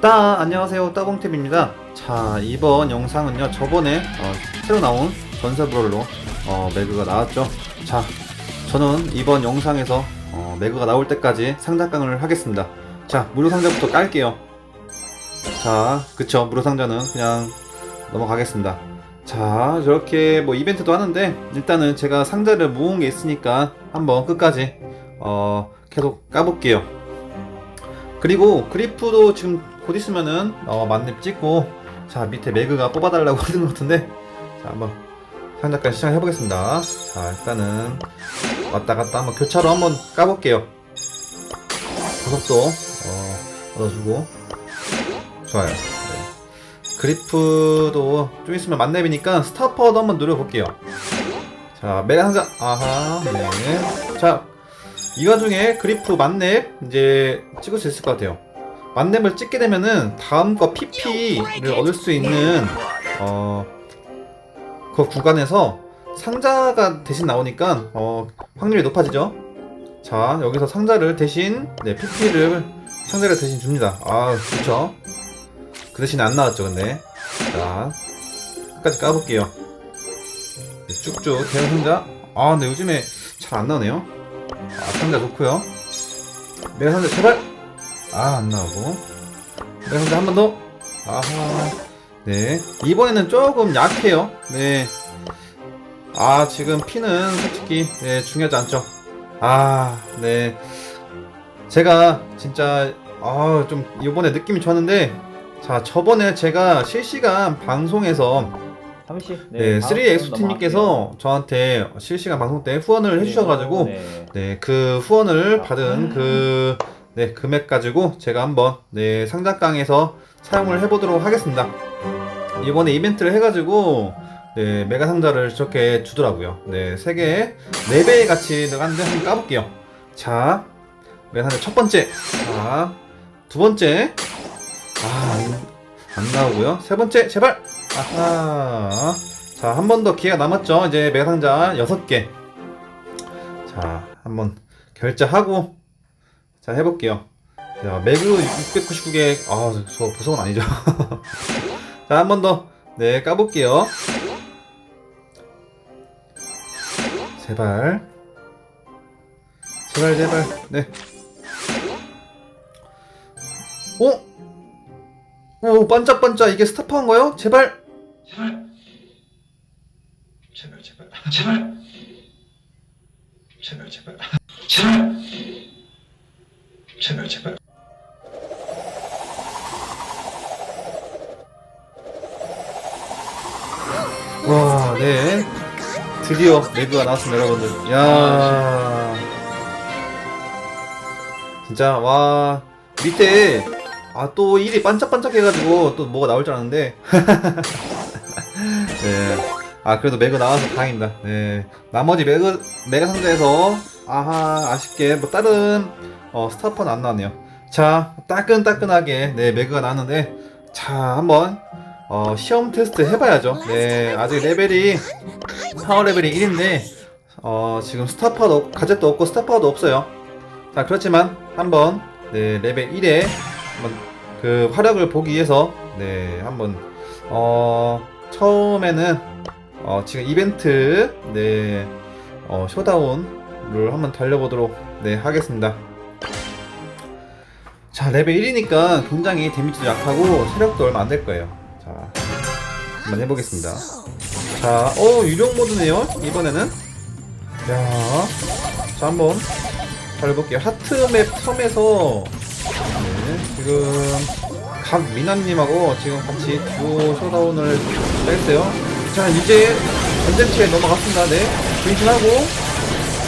따 안녕하세요. 따봉탭입니다. 자 이번 영상은요 저번에 어, 새로 나온 전세브롤로 어, 매그가 나왔죠? 자 저는 이번 영상에서 어, 매그가 나올 때까지 상자깡을 하겠습니다. 자 무료 상자부터 깔게요. 자 그쵸. 무료 상자는 그냥 넘어가겠습니다. 자 저렇게 뭐 이벤트도 하는데 일단은 제가 상자를 모은 게 있으니까 한번 끝까지 어, 계속 까볼게요. 그리고 그리프도 지금 곧 있으면은 어, 만렙 찍고 자 밑에 매그가 뽑아달라고 하는 것 같은데 자 한번 상자까지 시작해 보겠습니다. 자 일단은 왔다 갔다 한번 교차로 한번 까볼게요. 고속도 어, 얻어주고. 좋아요. 네. 그리프도 좀 있으면 만렙이니까 스타퍼도 한번 노려볼게요. 자 메가 상자. 아하 네자 이 와중에 그리프 만렙 이제 찍을 수 있을 것 같아요. 만렙을 찍게 되면은 다음 거 PP를 얻을 수 있는 어, 그 구간에서 상자가 대신 나오니까 어, 확률이 높아지죠. 자 여기서 상자를 대신 네 PP를 상자를 대신 줍니다. 아 그렇죠. 그 대신 안 나왔죠 근데 자 끝까지 까볼게요. 네, 쭉쭉 대형 상자. 아 근데 요즘에 잘 안 나오네요. 아, 상자 좋고요. 메가 상자 제발. 아, 안 나오고. 메가 상자 한번 더. 아하. 네. 이번에는 조금 약해요. 네. 아, 지금 피는 솔직히 네, 중요하지 않죠. 아, 네. 제가 진짜 아, 좀 이번에 느낌이 좋았는데 자, 저번에 제가 실시간 방송에서 잠시 네, 다음 3XT님께서 저한테 실시간 방송 때 후원을. 해주셔가지고 네. 네, 그 후원을 받은 그, 네, 금액 가지고 제가 한번, 네, 상자깡에서 사용을 해보도록 하겠습니다. 이번에 이벤트를 해가지고, 네, 메가 상자를 저렇게 주더라고요. 네, 세 개에 네 배의 같이 들어갔는데 한번 까볼게요. 자, 메가 상자 첫 번째. 자, 두 번째. 아, 안, 안 나오고요. 세 번째, 제발! 아하. 자, 한 번 더 기회가 남았죠. 이제 메가 상자 여섯 개. 자, 한번 결제하고 자 해볼게요. 자, 매그 699개 아, 저, 저 보석은 아니죠. 자, 한 번 더. 네, 까볼게요. 제발. 제발, 제발. 네. 어? 오, 반짝반짝. 이게 스타퍼한 거요? 제발. 제발 제발 제발 제발 제발 제발 제발 제발 제발 와, 네. 드디어 매그가 나왔습니다, 여러분들. 야 진짜, 와. 밑에, 아, 또 일이 반짝반짝 해가지고 또 뭐가 나올 줄 알았는데. 네. 아, 그래도 매그 나와서 다행입니다. 네. 나머지 매그, 매가 상자에서, 아하, 아쉽게, 뭐, 다른, 어, 스타퍼는 안 나왔네요. 자, 따끈따끈하게, 네, 매그가 나왔는데, 자, 한번, 어, 시험 테스트 해봐야죠. 네, 아직 레벨이, 파워 레벨이 1인데, 어, 지금 스타파도, 가젯도 없고 스타파도 없어요. 자, 그렇지만, 한번, 네, 레벨 1에, 한번, 그, 화력을 보기 위해서, 네, 한번, 어, 처음에는, 어, 지금 이벤트, 네, 어, 쇼다운 을 한번 달려보도록, 네, 하겠습니다. 자, 레벨 1이니까 굉장히 데미지도 약하고, 체력도 얼마 안 될 거예요. 자, 한번 해보겠습니다. 자, 어, 유령 모드네요. 이번에는. 야, 자, 한번 달려볼게요. 하트맵 섬에서, 네, 지금, 각 미나님하고 지금 같이 듀오 쇼다운을 했어요. 자, 이제 전쟁체에 넘어갔습니다. 네. 변신하고,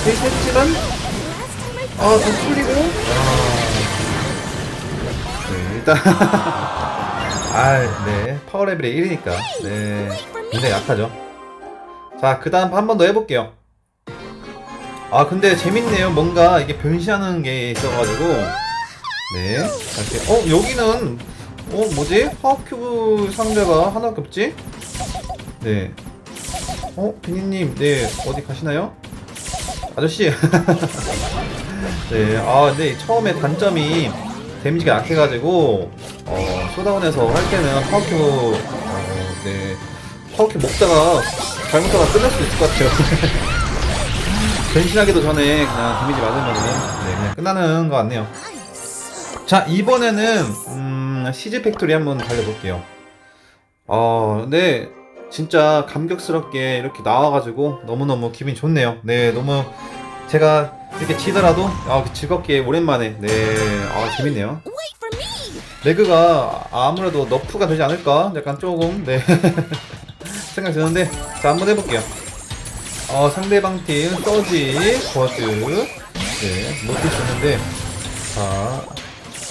변신했지만, 아, 더 풀리고, 아, 네, 일단, 아, 네. 파워 레벨이 1이니까. 네. 굉장히 약하죠. 자, 그 다음 한 번 더 해볼게요. 아, 근데 재밌네요. 뭔가 이게 변신하는 게 있어가지고. 네. 자, 이렇게. 어, 여기는, 어, 뭐지? 파워큐브 상자가 하나밖에 없지? 네. 어, 비니님, 네. 어디 가시나요? 아저씨. 네. 아, 근데 처음에 단점이 데미지가 약해가지고 어, 쇼다운에서 할 때는 파워큐 어, 네 파워큐 먹다가 잘못하다 끝날 수 있을 것 같아요. 변신하기도 전에 그냥 데미지 맞으면은 네 그냥 끝나는 것 같네요. 자 이번에는 음, 시즈 팩토리 한번 달려볼게요. 어, 네 진짜 감격스럽게 이렇게 나와가지고 너무너무 기분이 좋네요. 네 너무 제가 이렇게 지더라도 아, 즐겁게 오랜만에 네 아, 재밌네요. 레그가 아무래도 너프가 되지 않을까? 약간 조금 네 생각 드는데 자 한번 해볼게요. 어 상대방 팀 서지 버즈 네 못할 수 있는데 자,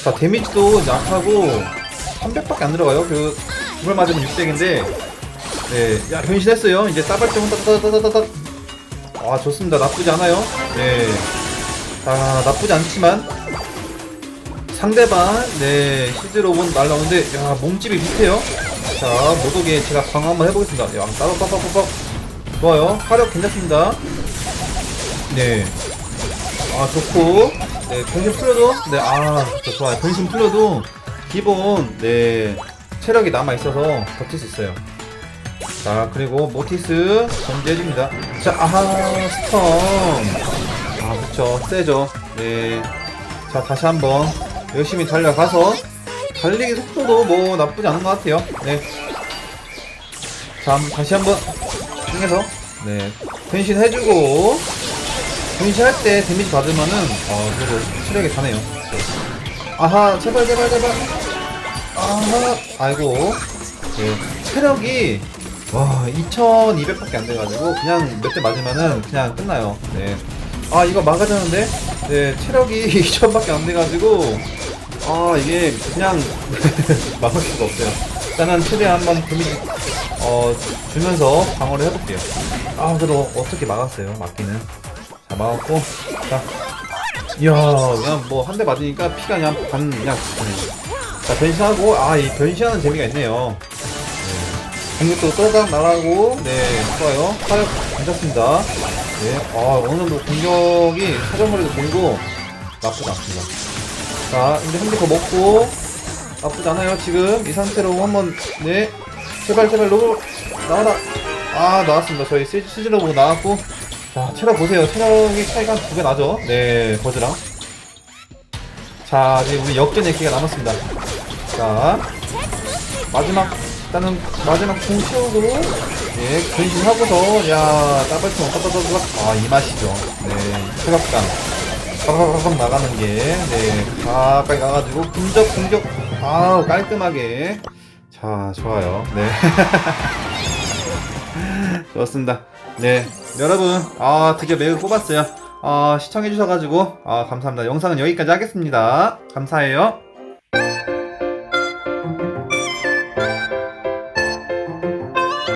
자 데미지도 약하고 300밖에 안 들어가요. 그 두발 맞으면 600인데 네 야 변신했어요. 이제 따발점 따따따따따따 아 좋습니다. 나쁘지 않아요. 네. 자 나쁘지 않지만. 상대방 네 시즈 로봇 날라오는데 야 몸집이 비슷해요. 자 모독에 제가 방어 한번 해보겠습니다. 야 따박따박따박 좋아요. 화력 괜찮습니다. 네 아 좋고. 네 변신 풀려도 네아 좋아요. 변신 풀려도 기본 네 체력이 남아 있어서 버틸 수 있어요 자 그리고 모티스 견제해줍니다. 자 아하 스턴 아 그쵸. 세죠. 네자 다시 한번 열심히 달려가서 달리기 속도도 뭐 나쁘지 않은 것 같아요. 네자 다시 한번 중에서 네. 변신 해주고 변신할 때 데미지 받으면은 어 그래도 체력이 가네요. 아하 제발 제발 제발. 아하. 아이고. 네 체력이 와 2200밖에 안 돼가지고 그냥 몇 대 맞으면은 그냥 끝나요. 네. 아 이거 막아주는데? 네 체력이 2000밖에 안 돼가지고 아 이게 그냥 막을 수가 없어요. 일단은 최대한 한번 데미지 어 주면서 방어를 해볼게요. 아 그래도 어떻게 막았어요 막기는. 자 막았고. 자. 이야 그냥 뭐 한 대 맞으니까 피가 그냥 반 그냥. 네. 자 변신하고 아 이 변신하는 재미가 있네요 공격도 떠당 나가고. 네. 좋아요. 화력 괜찮습니다. 네아 어느 정도 공격이 사정거리도 보이고 나쁘지 않습니다. 자 이제 한대더 먹고 나쁘지 않아요 지금. 이 상태로 한번 네. 제발 제발 로봇 나와라. 아 나왔습니다. 저희 시- 시즈러 보고 나왔고. 자 체력 보세요. 체력이 차이가 한두배 나죠? 네 버즈랑. 자 이제 우리 역전의 기회가 남았습니다. 자 마지막 일단은 마지막 공 채우고 예 변신하고서 야 따발총 따따따따 아이 맛이죠. 네 체력감. 빡빡빡 나가는 게네 가까이 가가지고 근접 공격 아우 깔끔하게. 자 좋아요. 네. 좋습니다. 네 여러분 아 드디어 매우 뽑았어요. 아 시청해주셔가지고 아 감사합니다. 영상은 여기까지 하겠습니다. 감사해요